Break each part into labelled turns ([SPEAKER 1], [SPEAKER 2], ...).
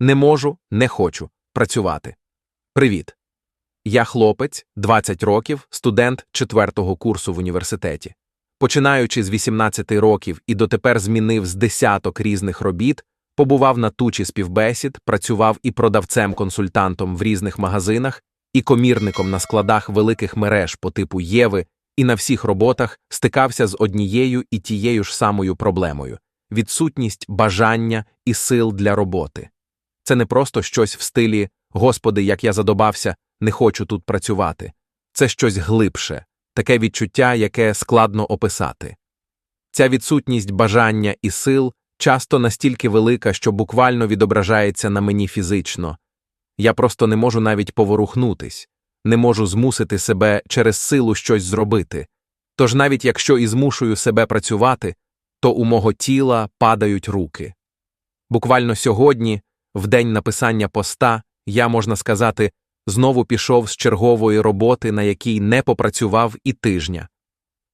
[SPEAKER 1] Не можу, не хочу працювати. Привіт. Я хлопець, 20 років, студент четвертого курсу в університеті. Починаючи з 18 років і дотепер змінив з десяток різних робіт, побував на тучі співбесід, працював і продавцем-консультантом в різних магазинах, і комірником на складах великих мереж по типу Єви, і на всіх роботах стикався з однією і тією ж самою проблемою відсутність бажання і сил для роботи. Це не просто щось в стилі Господи, як я задобався, не хочу тут працювати. Це щось глибше, таке відчуття, яке складно описати. Ця відсутність бажання і сил часто настільки велика, що буквально відображається на мені фізично. Я просто не можу навіть поворухнутись, не можу змусити себе через силу щось зробити. Тож навіть якщо і змушую себе працювати, то у мого тіла падають руки. Буквально сьогодні, в день написання поста, я, можна сказати, знову пішов з чергової роботи, на якій не попрацював і тижня.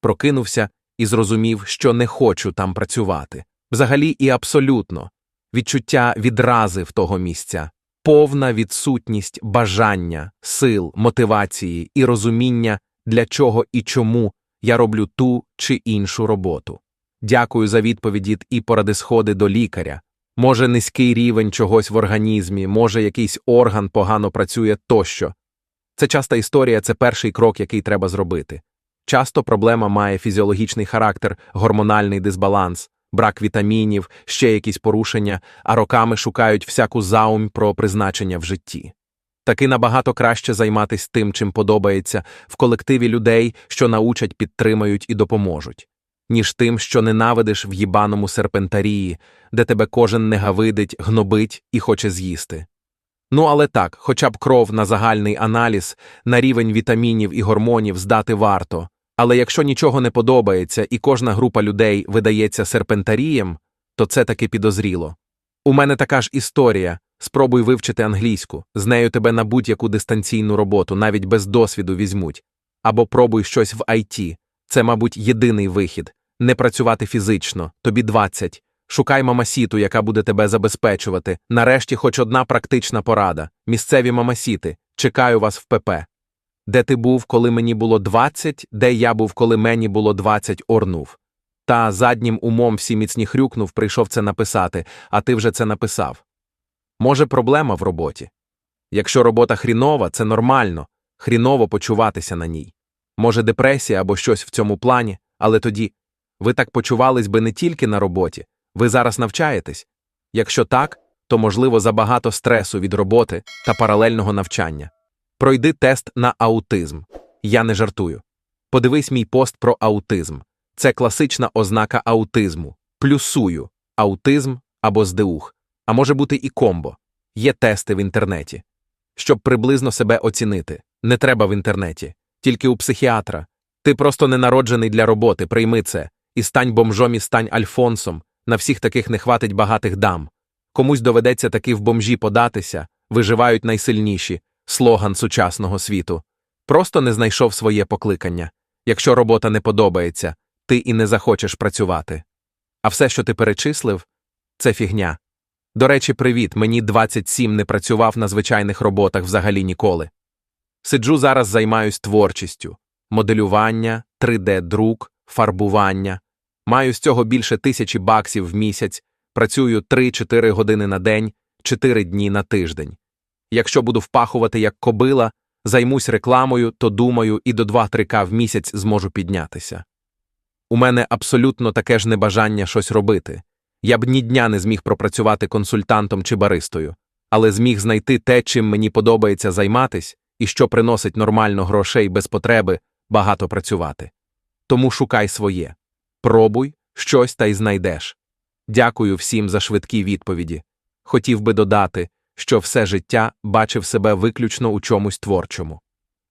[SPEAKER 1] Прокинувся і зрозумів, що не хочу там працювати. Взагалі і абсолютно. Відчуття відрази в того місця, повна відсутність бажання, сил, мотивації і розуміння, для чого і чому я роблю ту чи іншу роботу. Дякую за відповіді і поради сходи до лікаря. Може, низький рівень чогось в організмі, може, якийсь орган погано працює тощо. Це часта історія, це перший крок, який треба зробити. Часто проблема має фізіологічний характер, гормональний дисбаланс, брак вітамінів, ще якісь порушення, а роками шукають всяку заумь про призначення в житті. Таки набагато краще займатися тим, чим подобається, в колективі людей, що научать, підтримають і допоможуть, ніж тим, що ненавидиш в їбаному серпентарії, де тебе кожен негавидить, гнобить і хоче з'їсти. Ну, але так, хоча б кров на загальний аналіз, на рівень вітамінів і гормонів здати варто. Але якщо нічого не подобається і кожна група людей видається серпентарієм, то це таки підозріло. У мене така ж історія спробуй вивчити англійську, з нею тебе на будь-яку дистанційну роботу, навіть без досвіду візьмуть. Або пробуй щось в IT. Це, мабуть, єдиний вихід не працювати фізично, тобі 20. Шукай мамасіту, яка буде тебе забезпечувати. Нарешті, хоч одна практична порада. Місцеві мамасіти. Чекаю вас в ПП. Де ти був, коли мені було 20, де я був, коли мені було 20, орнув. Та заднім умом всі міцні хрюкнув, прийшов це написати, а ти вже це написав. Може, проблема в роботі. Якщо робота хрінова, це нормально, хріново почуватися на ній. Може, депресія або щось в цьому плані, але тоді ви так почувались би не тільки на роботі, ви зараз навчаєтесь. Якщо так, то можливо забагато стресу від роботи та паралельного навчання. Пройди тест на аутизм. Я не жартую. Подивись мій пост про аутизм. Це класична ознака аутизму. Плюсую аутизм або здеух. А може бути і комбо. Є тести в інтернеті. Щоб приблизно себе оцінити. Не треба в інтернеті, тільки у психіатра. Ти просто не народжений для роботи, прийми це. І стань бомжом, і стань Альфонсом. На всіх таких не хватить багатих дам. Комусь доведеться таки в бомжі податися, виживають найсильніші слоган сучасного світу. Просто не знайшов своє покликання. Якщо робота не подобається, ти і не захочеш працювати. А все, що ти перечислив, це фігня. До речі, привіт, мені 27 не працював на звичайних роботах взагалі ніколи. Сиджу зараз займаюсь творчістю, моделювання, 3D-друк, фарбування. Маю з цього більше тисячі баксів в місяць, працюю 3-4 години на день, 4 дні на тиждень. Якщо буду впахувати як кобила, займусь рекламою, то думаю, і до 2-3к в місяць зможу піднятися. У мене абсолютно таке ж небажання щось робити. Я б ні дня не зміг пропрацювати консультантом чи баристою, але зміг знайти те, чим мені подобається займатись і що приносить нормально грошей без потреби багато працювати. Тому шукай своє. Пробуй щось та й знайдеш. Дякую всім за швидкі відповіді. Хотів би додати, що все життя бачив себе виключно у чомусь творчому.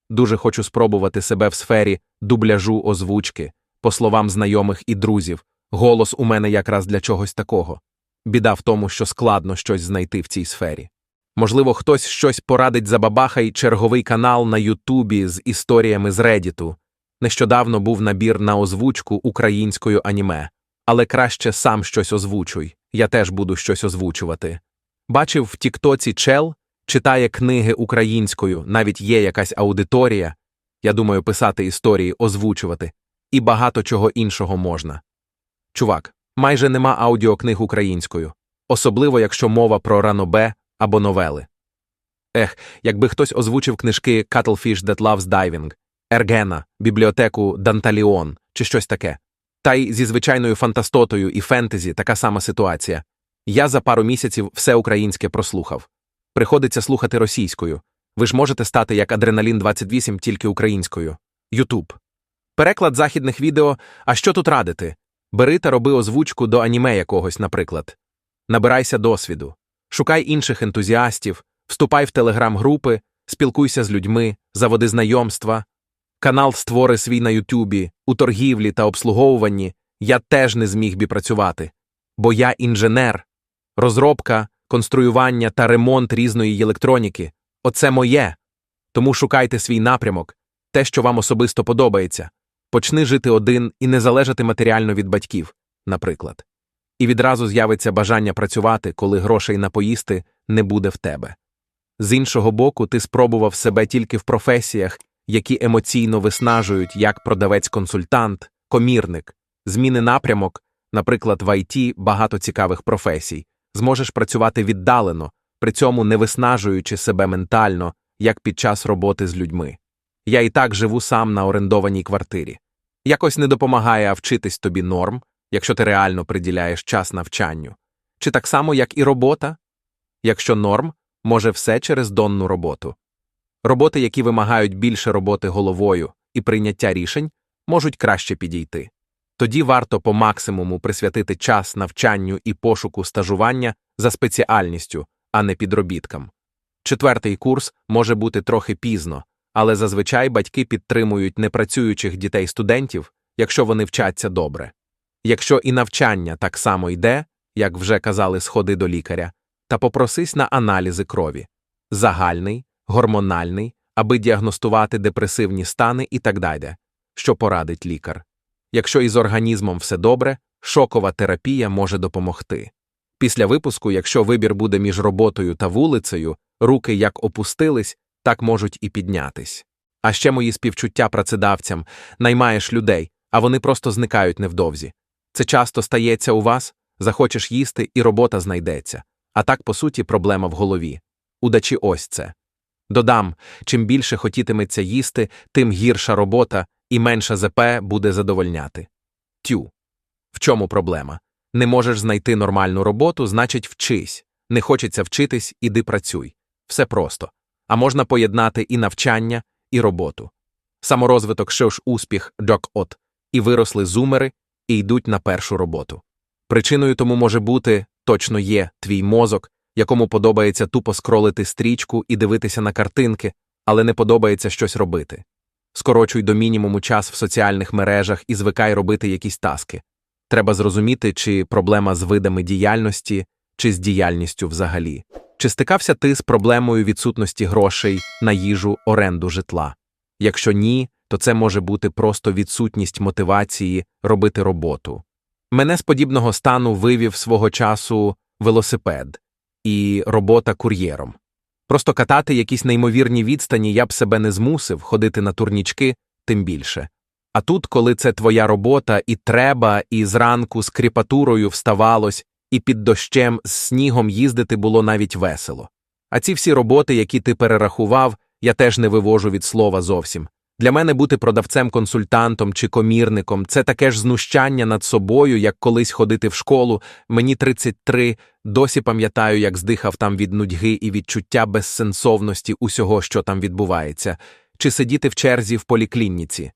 [SPEAKER 1] Дуже хочу спробувати себе в сфері дубляжу озвучки, по словам знайомих і друзів. Голос у мене якраз для чогось такого. Біда в тому, що складно щось знайти в цій сфері. Можливо, хтось щось порадить за бабахай черговий канал на Ютубі з історіями з Редіту. Нещодавно був набір на озвучку українською аніме, але краще сам щось озвучуй, я теж буду щось озвучувати. Бачив в Тіктоці чел, читає книги українською, навіть є якась аудиторія. Я думаю, писати історії, озвучувати, і багато чого іншого можна. Чувак, майже нема аудіокниг українською, особливо якщо мова про ранобе або новели. Ех, якби хтось озвучив книжки Cuttlefish That Loves Diving, Ергена, бібліотеку Данталіон чи щось таке. Та й зі звичайною фантастотою і фентезі така сама ситуація. Я за пару місяців все українське прослухав. Приходиться слухати російською. Ви ж можете стати як Адреналін 28 тільки українською. Ютуб. Переклад західних відео. А що тут радити? Бери та роби озвучку до аніме якогось, наприклад. Набирайся досвіду. Шукай інших ентузіастів, вступай в телеграм-групи, спілкуйся з людьми, заводи знайомства. Канал створи свій на Ютубі, у торгівлі та обслуговуванні я теж не зміг би працювати, бо я інженер. Розробка, конструювання та ремонт різної електроніки оце моє. Тому шукайте свій напрямок, те, що вам особисто подобається. Почни жити один і не залежати матеріально від батьків, наприклад. І відразу з'явиться бажання працювати, коли грошей на поїсти не буде в тебе. З іншого боку, ти спробував себе тільки в професіях, які емоційно виснажують як продавець-консультант, комірник, зміни напрямок, наприклад, в ІТ багато цікавих професій, зможеш працювати віддалено, при цьому не виснажуючи себе ментально, як під час роботи з людьми. Я і так живу сам на орендованій квартирі. Якось не допомагає вчитись тобі норм, якщо ти реально приділяєш час навчанню. Чи так само, як і робота? Якщо норм, може все через донну роботу. Роботи, які вимагають більше роботи головою і прийняття рішень, можуть краще підійти. Тоді варто по максимуму присвятити час навчанню і пошуку стажування за спеціальністю, а не підробіткам. Четвертий курс може бути трохи пізно, але зазвичай батьки підтримують непрацюючих дітей студентів, якщо вони вчаться добре. Якщо і навчання так само йде, як вже казали, сходи до лікаря, та попросись на аналізи крові загальний, гормональний, аби діагностувати депресивні стани і так далі, що порадить лікар. Якщо із організмом все добре, шокова терапія може допомогти. Після випуску, якщо вибір буде між роботою та вулицею, руки як опустились, так можуть і піднятись. А ще мої співчуття працедавцям наймаєш людей, а вони просто зникають невдовзі. Це часто стається у вас, захочеш їсти, і робота знайдеться. А так, по суті, проблема в голові. Удачі ось це. Додам чим більше хотітиметься їсти, тим гірша робота і менша ЗП буде задовольняти. Тю. В чому проблема? Не можеш знайти нормальну роботу, значить, вчись. Не хочеться вчитись, іди працюй. Все просто. А можна поєднати і навчання, і роботу. Саморозвиток шивш успіх джок от, і виросли зумери, і йдуть на першу роботу. Причиною тому може бути точно є твій мозок, якому подобається тупо скролити стрічку і дивитися на картинки, але не подобається щось робити. Скорочуй до мінімуму час в соціальних мережах і звикай робити якісь таски. Треба зрозуміти, чи проблема з видами діяльності, чи з діяльністю взагалі. Чи стикався ти з проблемою відсутності грошей на їжу, оренду житла? Якщо ні, то це може бути просто відсутність мотивації робити роботу. Мене з подібного стану вивів свого часу велосипед і робота кур'єром. Просто катати якісь неймовірні відстані я б себе не змусив, ходити на турнічки, тим більше. А тут, коли це твоя робота, і треба, і зранку з кріпатурою вставалось, і під дощем з снігом їздити було навіть весело. А ці всі роботи, які ти перерахував, я теж не вивожу від слова зовсім. Для мене бути продавцем-консультантом чи комірником це таке ж знущання над собою, як колись ходити в школу. Мені 33, досі пам'ятаю, як здихав там від нудьги і відчуття безсенсовності усього, що там відбувається, чи сидіти в черзі в поліклініці.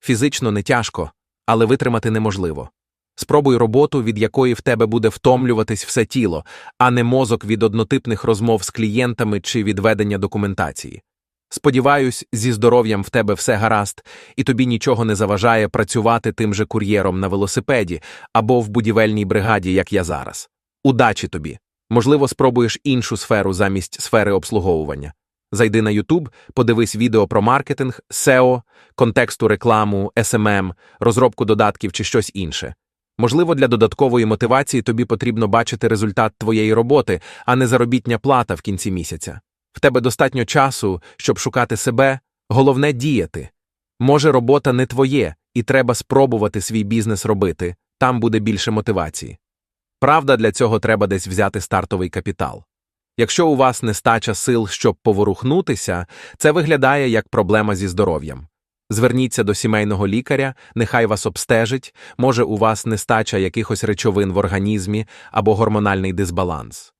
[SPEAKER 1] Фізично не тяжко, але витримати неможливо. Спробуй роботу, від якої в тебе буде втомлюватись все тіло, а не мозок від однотипних розмов з клієнтами чи відведення документації. Сподіваюсь, зі здоров'ям в тебе все гаразд, і тобі нічого не заважає працювати тим же кур'єром на велосипеді або в будівельній бригаді, як я зараз. Удачі тобі! Можливо, спробуєш іншу сферу замість сфери обслуговування. Зайди на YouTube, подивись відео про маркетинг, SEO, контексту рекламу, SMM, розробку додатків чи щось інше. Можливо, для додаткової мотивації тобі потрібно бачити результат твоєї роботи, а не заробітня плата в кінці місяця. В тебе достатньо часу, щоб шукати себе, головне діяти. Може, робота не твоє, і треба спробувати свій бізнес робити, там буде більше мотивації. Правда, для цього треба десь взяти стартовий капітал. Якщо у вас нестача сил, щоб поворухнутися, це виглядає як проблема зі здоров'ям. Зверніться до сімейного лікаря, нехай вас обстежить, може у вас нестача якихось речовин в організмі або гормональний дисбаланс.